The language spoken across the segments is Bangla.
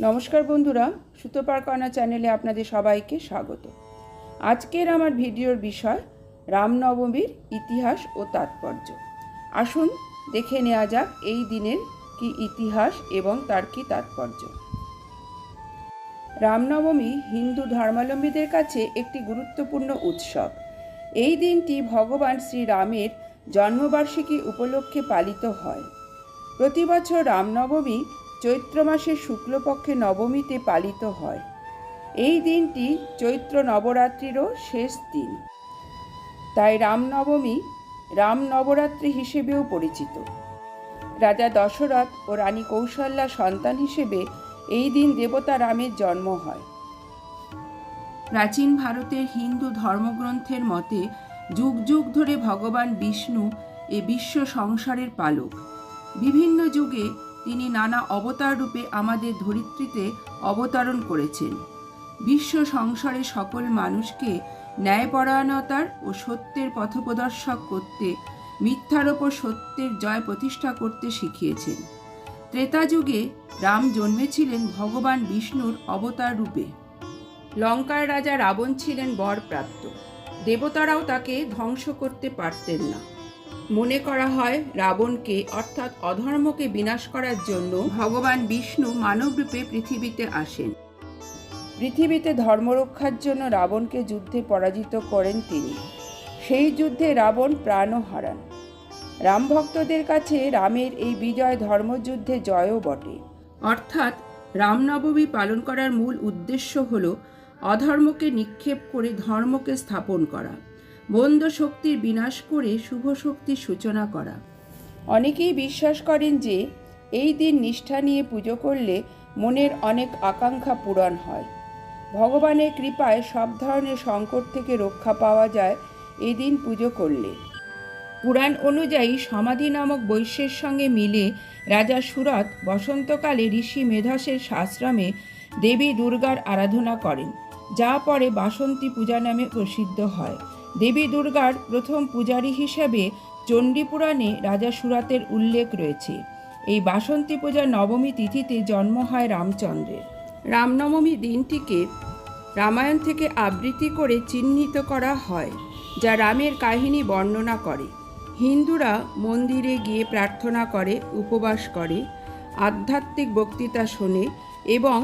নমস্কার বন্ধুরা সুতোপার কণা চ্যানেলে আপনাদের সবাইকে স্বাগত। আজকের আমার ভিডিওর বিষয়, রামনবমীর ইতিহাস ও তাৎপর্য। আসুন, দেখে নেওয়া যাক এই দিনের কি ইতিহাস এবং তার কি তাৎপর্য। রামনবমী হিন্দু ধর্মাবলম্বীদের কাছে একটি গুরুত্বপূর্ণ উৎসব। এই দিনটি ভগবান শ্রীরামের জন্মবার্ষিকী উপলক্ষে পালিত হয়। প্রতি বছর রামনবমী চৈত্র মাসের শুক্লপক্ষে নবমীতে পালিত হয়। এই দিনটি চৈত্র নবরাত্রিরও শেষ দিন। তাই রামনবমী রাম নবরাত্রি হিসেবেও পরিচিত। রাজা দশরথ ও রানী কৌশল্যা সন্তান হিসেবে এই দিন দেবতা রামের জন্ম হয়। প্রাচীন ভারতের হিন্দু ধর্মগ্রন্থের মতে, যুগ যুগ ধরে ভগবান বিষ্ণু এ বিশ্ব সংসারের পালক। বিভিন্ন যুগে তিনি নানা অবতার রূপে আমাদের ধরিত্রীতে অবতরণ করেছেন। বিশ্ব সংসারে সকল মানুষকে ন্যায়পরায়ণতার ও সত্যের পথপ্রদর্শক করতে, মিথ্যার ওপর সত্যের জয় প্রতিষ্ঠা করতে শিখিয়েছেন। ত্রেতা যুগে রাম জন্মেছিলেন ভগবান বিষ্ণুর অবতার রূপে। লঙ্কার রাজা রাবণ ছিলেন বরপ্রাপ্ত। দেবতারাও তাকে ধ্বংস করতে পারতেন না। মনে করা হয় রাবণকে, অর্থাৎ অধর্মকে বিনাশ করার জন্য ভগবান বিষ্ণু মানবরূপে পৃথিবীতে আসেন। পৃথিবীতে ধর্মরক্ষার জন্য রাবণকে যুদ্ধে পরাজিত করেন তিনি। সেই যুদ্ধে রাবণ প্রাণও হারান। রাম ভক্তদের কাছে রামের এই বিজয় ধর্মযুদ্ধে জয়ও বটে। অর্থাৎ রামনবমী পালন করার মূল উদ্দেশ্য হল অধর্মকে নিক্ষেপ করে ধর্মকে স্থাপন করা। মন্দ শক্তির বিনাশ করে শুভ শক্তির সূচনা করা। অনেকেই বিশ্বাস করেন যে, এই দিন নিষ্ঠা নিয়ে পুজো করলে মনের অনেক আকাঙ্ক্ষা পূরণ হয়। ভগবানের কৃপায় সব ধরনের সংকট থেকে রক্ষা পাওয়া যায় এই দিন পুজো করলে। পুরাণ অনুযায়ী সমাধি নামক বৈশ্যের সঙ্গে মিলে রাজা সুরত বসন্তকালে ঋষি মেধাসের আশ্রমে দেবী দুর্গার আরাধনা করেন, যা পরে বাসন্তী পূজা নামে প্রসিদ্ধ হয়। দেবী দুর্গার প্রথম পূজারী হিসেবে চণ্ডীপুরাণে রাজা সুরাতের উল্লেখ রয়েছে। এই বাসন্তী পূজার নবমী তিথিতে জন্ম হয় রামচন্দ্রের। রামনবমী দিনটিকে রামায়ণ থেকে আবৃত্তি করে চিহ্নিত করা হয়, যা রামের কাহিনী বর্ণনা করে। হিন্দুরা মন্দিরে গিয়ে প্রার্থনা করে, উপবাস করে, আধ্যাত্মিক বক্তৃতা শোনে এবং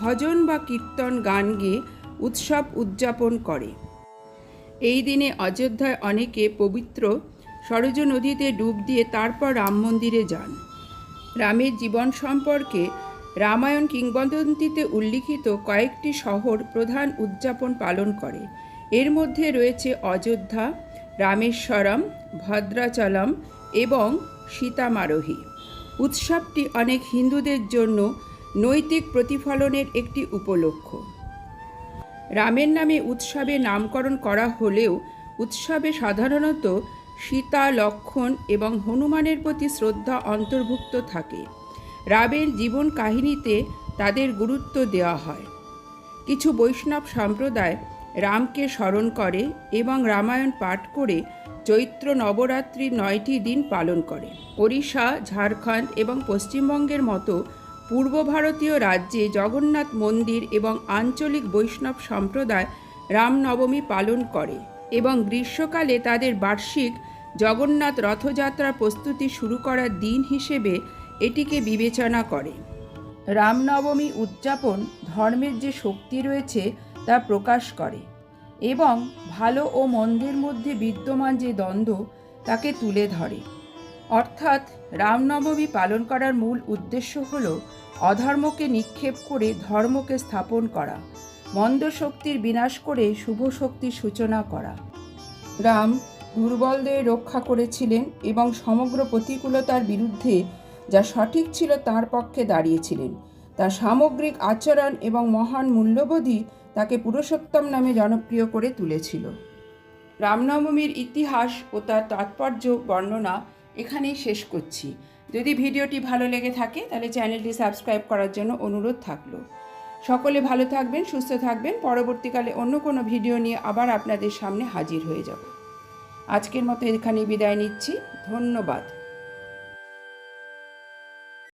ভজন বা কীর্তন গান গেয়ে উৎসব উদযাপন করে। এই দিনে অযোধ্যায় অনেকে পবিত্র সরজ নদীতে ডুব দিয়ে তারপর রাম মন্দিরে যান। রামের জীবন সম্পর্কে রামায়ণ কিংবদন্তিতে উল্লিখিত কয়েকটি শহর প্রধান উদযাপন পালন করে। এর মধ্যে রয়েছে অযোধ্যা, রামেশ্বরম, ভদ্রাচলম এবং সীতামারোহী। উৎসবটি অনেক হিন্দুদের জন্য নৈতিক প্রতিফলনের একটি উপলক্ষ রামের নামে উৎসবে নামকরণ করা হলেও উৎসবে সাধারণত সীতা, লক্ষণ এবং হনুমানের প্রতি শ্রদ্ধা অন্তর্ভুক্ত থাকে। রামের জীবন কাহিনীতে তাদের গুরুত্ব দেওয়া হয়। কিছু বৈষ্ণব সম্প্রদায় রামকে স্মরণ করে এবং রামায়ণ পাঠ করে চৈত্র নবরাত্রির নয়টি দিন পালন করে। ওড়িশা, ঝাড়খণ্ড এবং পশ্চিমবঙ্গের মতো পূর্ব ভারতীয় রাজ্যে জগন্নাথ মন্দির এবং আঞ্চলিক বৈষ্ণব সম্প্রদায় রামনবমী পালন করে এবং গ্রীষ্মকালে তাদের বার্ষিক জগন্নাথ রথযাত্রা প্রস্তুতি শুরু করার দিন হিসেবে এটিকে বিবেচনা করে। রামনবমী উদযাপন ধর্মের যে শক্তি রয়েছে তা প্রকাশ করে এবং ভালো ও মন্দের মধ্যে বিদ্যমান যে দ্বন্দ্ব তাকে তুলে ধরে। অর্থাৎ রামনবমী পালন করার মূল উদ্দেশ্য হল অধর্মকে নিক্ষেপ করে ধর্মকে স্থাপন করা, মন্দ শক্তির বিনাশ করে শুভ শক্তির সূচনা করা। রাম দুর্বলদের রক্ষা করেছিলেন এবং সমগ্র প্রতিকূলতার বিরুদ্ধে যা সঠিক ছিল তার পক্ষে দাঁড়িয়েছিলেন। তার সামগ্রিক আচরণ এবং মহান মূল্যবোধই তাকে পুরুষোত্তম নামে জনপ্রিয় করে তুলেছিল। রামনবমীর ইতিহাস ও তার তাৎপর্য, বর্ণনা এখানেই শেষ করছি। যদি ভিডিওটি ভালো লেগে থাকে, তাহলে চ্যানেলটি সাবস্ক্রাইব করার জন্য অনুরোধ থাকল। সকলে ভালো থাকবেন, সুস্থ থাকবেন। পরবর্তীকালে অন্য কোনো ভিডিও নিয়ে আবার আপনাদের সামনে হাজির হয়ে যাব। আজকের মতো এখানেই বিদায় নিচ্ছি। ধন্যবাদ।